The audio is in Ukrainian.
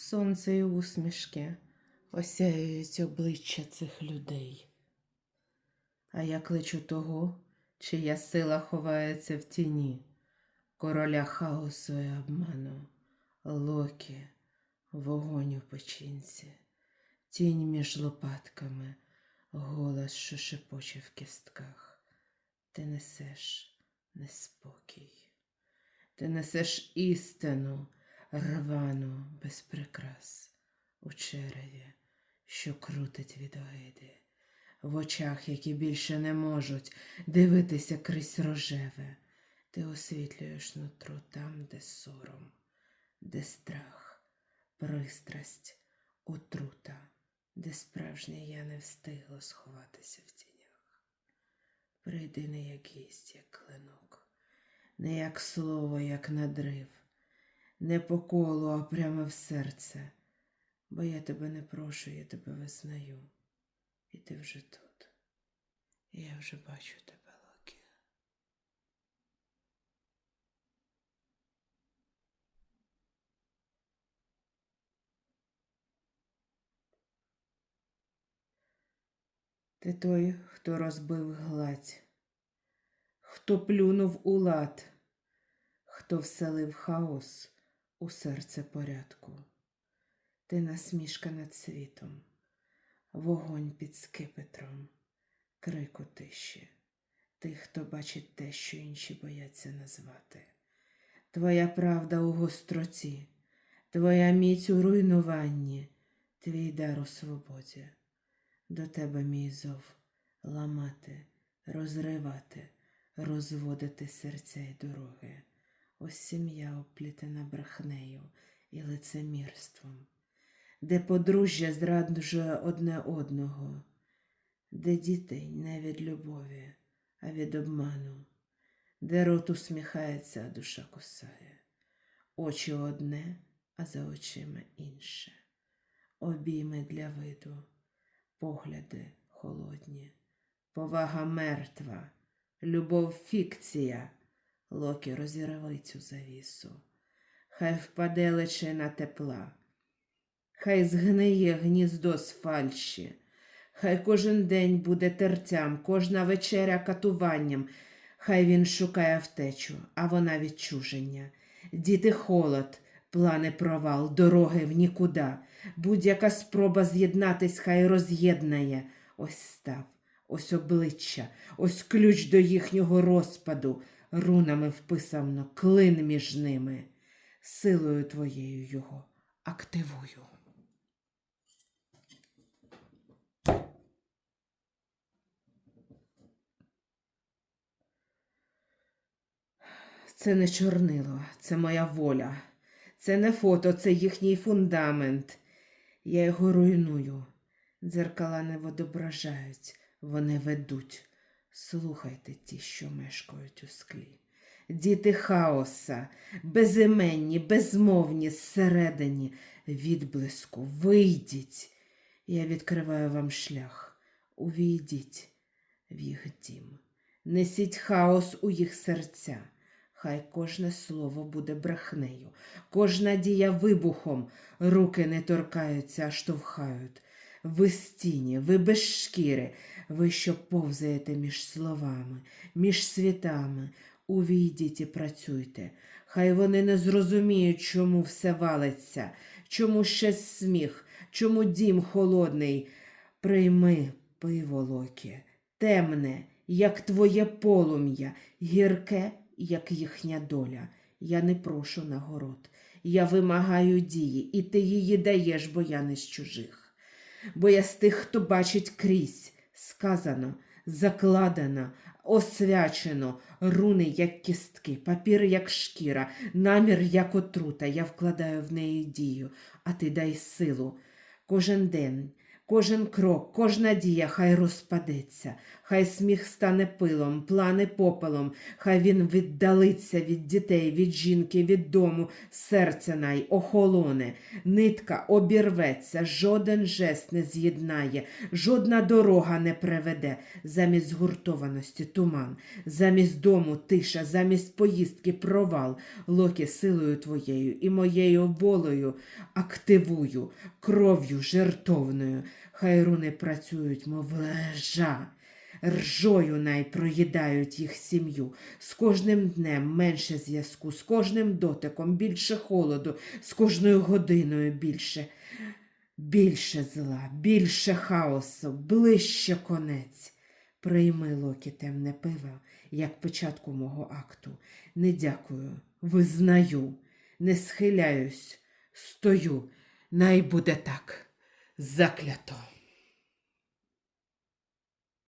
Сонце і усмішки осяюють обличчя цих людей. А я кличу того, чия сила ховається в тіні, короля хаосу і обману, локі, вогонь у печінці, тінь між лопатками, голос, що шепоче в кістках. Ти несеш неспокій, ти несеш істину рвану без прикрас у череві, що крутить від огиди, в очах, які більше не можуть дивитися крізь рожеве. Ти освітлюєш нутро там, де сором, де страх, пристрасть, отрута, де справжнє я не встигло сховатися в тінях. Прийди не як гість, як клинок, не як слово, як надрив, не по колу, а прямо в серце, бо я тебе не прошу, я тебе визнаю. І ти вже тут. І я вже бачу тебе, Локі. Ти той, хто розбив гладь, хто плюнув у лад, хто вселив хаос у серце порядку. Ти насмішка над світом, вогонь під скипетром, крик у тиші, ти, хто бачить те, що інші бояться назвати. Твоя правда у гостроті, твоя міць у руйнуванні, твій дар у свободі. До тебе мій зов ламати, розривати, розводити серця й дороги. Ось сім'я оплітена брехнею і лицемірством, де подружжя зраджує одне одного, де дітей не від любові, а від обману, де рот усміхається, а душа кусає, очі одне, а за очима інше, обійми для виду погляди холодні, повага мертва, любов фікція, Локі розірви цю завісу, хай впаде личина тепла, хай згниє гніздо з фальші, хай кожен день буде тертям, кожна вечеря катуванням, хай він шукає втечу, а вона відчуження, діти холод, плани провал, дороги в нікуди. Будь-яка спроба з'єднатись хай роз'єднає. Ось став, ось обличчя, ось ключ до їхнього розпаду, рунами вписано клин між ними. Силою твоєю його активую. Це не чорнило, це моя воля. Це не фото, це їхній фундамент. Я його руйную. Дзеркала не відображають, вони ведуть. Слухайте ті, що мешкають у склі. Діти хаоса, безіменні, безмовні, зсередині, відблиску, вийдіть. Я відкриваю вам шлях. Увійдіть в їх дім. Несіть хаос у їх серця. Хай кожне слово буде брехнею, кожна дія вибухом, руки не торкаються, а штовхають. Ви стіні, ви без шкіри, ви що повзаєте між словами, між світами. Увійдіть і працюйте. Хай вони не зрозуміють, чому все валиться, чому ще сміх, чому дім холодний. Прийми пиво, Локі, темне, як твоє полум'я, гірке, як їхня доля. Я не прошу нагород. Я вимагаю дії, і ти її даєш, бо я не з чужих. Бо я з тих, хто бачить крізь, сказано, закладено, освячено, руни, як кістки, папір, як шкіра, намір, як отрута. Я вкладаю в неї дію, а ти дай силу. Кожен день, кожен крок, кожна дія хай розпадеться, Хай сміх стане пилом, плани попелом, хай він віддалиться від дітей, від жінки, від дому, серце най охолоне, нитка обірветься, жоден жест не з'єднає, жодна дорога не приведе. Замість згуртованості туман, замість дому тиша, замість поїздки провал, локі силою твоєю і моєю волею активую, кров'ю жертовною. Хай руни працюють, мов лежа. Ржою най проїдають їх сім'ю. З кожним днем менше зв'язку, з кожним дотиком більше холоду, з кожною годиною більше. Більше зла, більше хаосу, ближче конець. Прийми локі темне пиво, як початку мого акту. Не дякую, визнаю, не схиляюсь, стою. Най буде так, заклято.